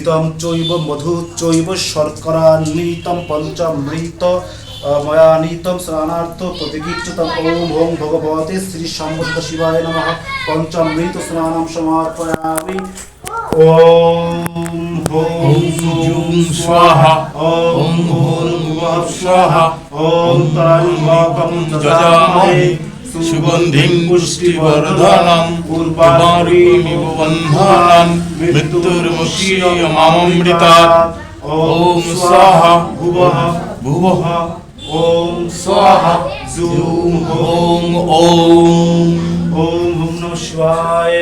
ঘৃতম চৈব মধু চৈব শর্করান্বিতম পঞ্চামৃত আহ, ময়া নীতম স্নানার্থ প্রতিকীর্তম ওম ওম ভগবতে শ্রী সম্বুদ্ধ শিবায় নমঃ পঞ্চামৃত স্নানম সমর্পয়ামি ওম হোম জুম স্বাহা ওম ভুবঃ স্বাহা ওম তরঙ্গকম যজামহে সুগন্ধিং পুষ্টিবর্ধনম উর্বারুকমিব বন্ধনম মৃত্যুর্মুক্ষীয়মামৃতাৎ ওম স্বাহা ভুবঃ ভুবঃ। ওম স্বাহা জুম ওম ওম। ওম नमः নমঃ শিবায়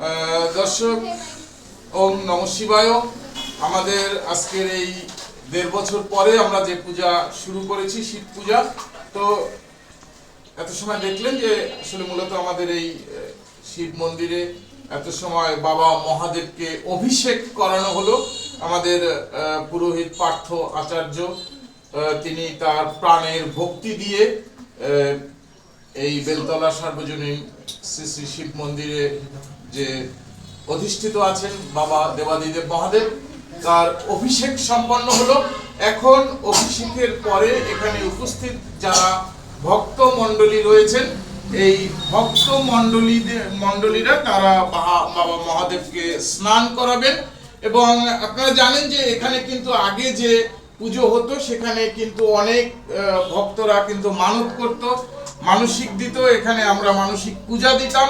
আহ, দর্শক ওম নম শিবায়। আমাদের আজকের এই দেড় বছর পরে আমরা যে পূজা শুরু করেছি শিব পূজা তো এত সময় দেখলেন যে আসলে মূলত আমাদের এই শিব মন্দিরে এত সময় বাবা মহাদেবকে অভিষেক করানো হলো। আমাদের পুরোহিত পার্থ আচার্য তিনি তার প্রাণের ভক্তি দিয়ে এই বেলতলা সার্বজনীন শ্রী শ্রী শিব মন্দিরে যে অধিষ্ঠিত আছেন বাবা দেবাদিদেব মহাদেব, তার অভিষেক সম্পন্ন হলো। এখন অভিষেকের পরে এখানে উপস্থিত যারা ভক্ত মণ্ডলী রয়েছেন, এই ভক্ত মণ্ডলীদের, মণ্ডলীরা তারা বাবা মহাদেবকে স্নান করাবেন। এবং আপনারা জানেন যে এখানে কিন্তু আগে যে পুজো হতো, সেখানে কিন্তু অনেক ভক্তরা কিন্তু মানত করত, মানসিক দিত, এখানে আমরা মানসিক পূজা দিতাম।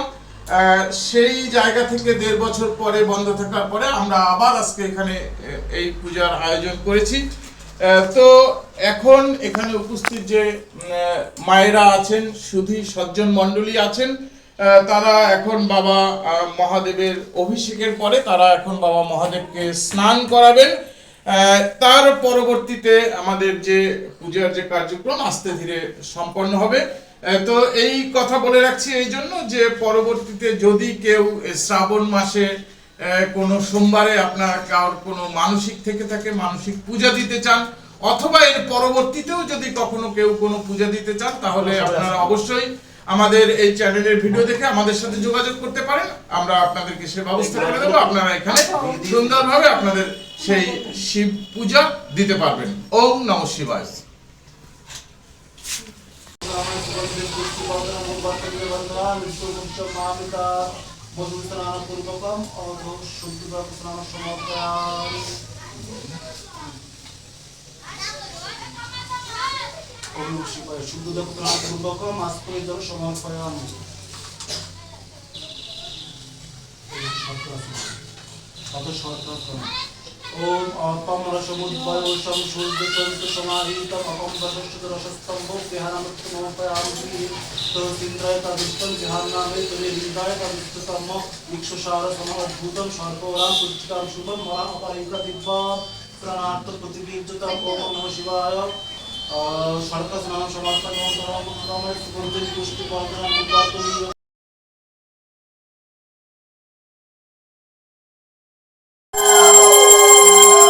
সেই জায়গা থেকে দেড় বছর পরে, বন্ধ থাকার পরে আমরা আবার আজকে এখানে এই পূজার আয়োজন করেছি। তো এখন এখানে উপস্থিত যে মায়েরা আছেন, সুধী সজ্জন মণ্ডলী আছেন তারা এখন বাবা মহাদেবের অভিষেকের পরে তারা এখন বাবা মহাদেবকে স্নান করাবেন। তার পরবর্তীতে আমাদের যে পূজার যে কার্যক্রম আস্তে ধীরে সম্পন্ন হবে। তো এই কথা বলে রাখছি এই জন্য যে পরবর্তীতে যদি কেউ শ্রাবণ মাসে কোনো সোমবারে আপনার কারোর কোনো মানসিক থেকে থাকে মানসিক পূজা দিতে চান অথবা এর পরবর্তীতেও যদি কখনো কেউ কোনো পূজা দিতে চান তাহলে আপনারা অবশ্যই আমাদের এই চ্যানেলের ভিডিও দেখে আমাদের সাথে যোগাযোগ করতে পারেন। আমরা আপনাদেরকে সে ব্যবস্থা করে দেবো। আপনারা এখানে সুন্দরভাবে আপনাদের সেই শিব পূজা দিতে পারবেন। ওম নম মধুস্নানপূর্বকম অধ শুদ্ধিবাক স্নান সমর্পয়ামি শিবায় শুদ্ধদেব স্নানপূর্বকম আস্পরে জল সমর্পয়ামি শত সহস্রম ওম অপম রসমুদ্ভয় সম সূর্যচন্দ্র সমাহিতম অপম বশস্ত রসস্তম্ভ বিহারামৃত তো ইন্দ্রায় তদিষ্টম বিহারনামে তুলে ইন্দ্রায় তদিষ্টতম ইক্ষুসার সম সর্পরাম পুষ্টিকাম শুভম মহা প্রাণার্থ প্রতিবীর্যতম ওম নমঃ শিবায় সর্প স্নান সমর্পণ ওম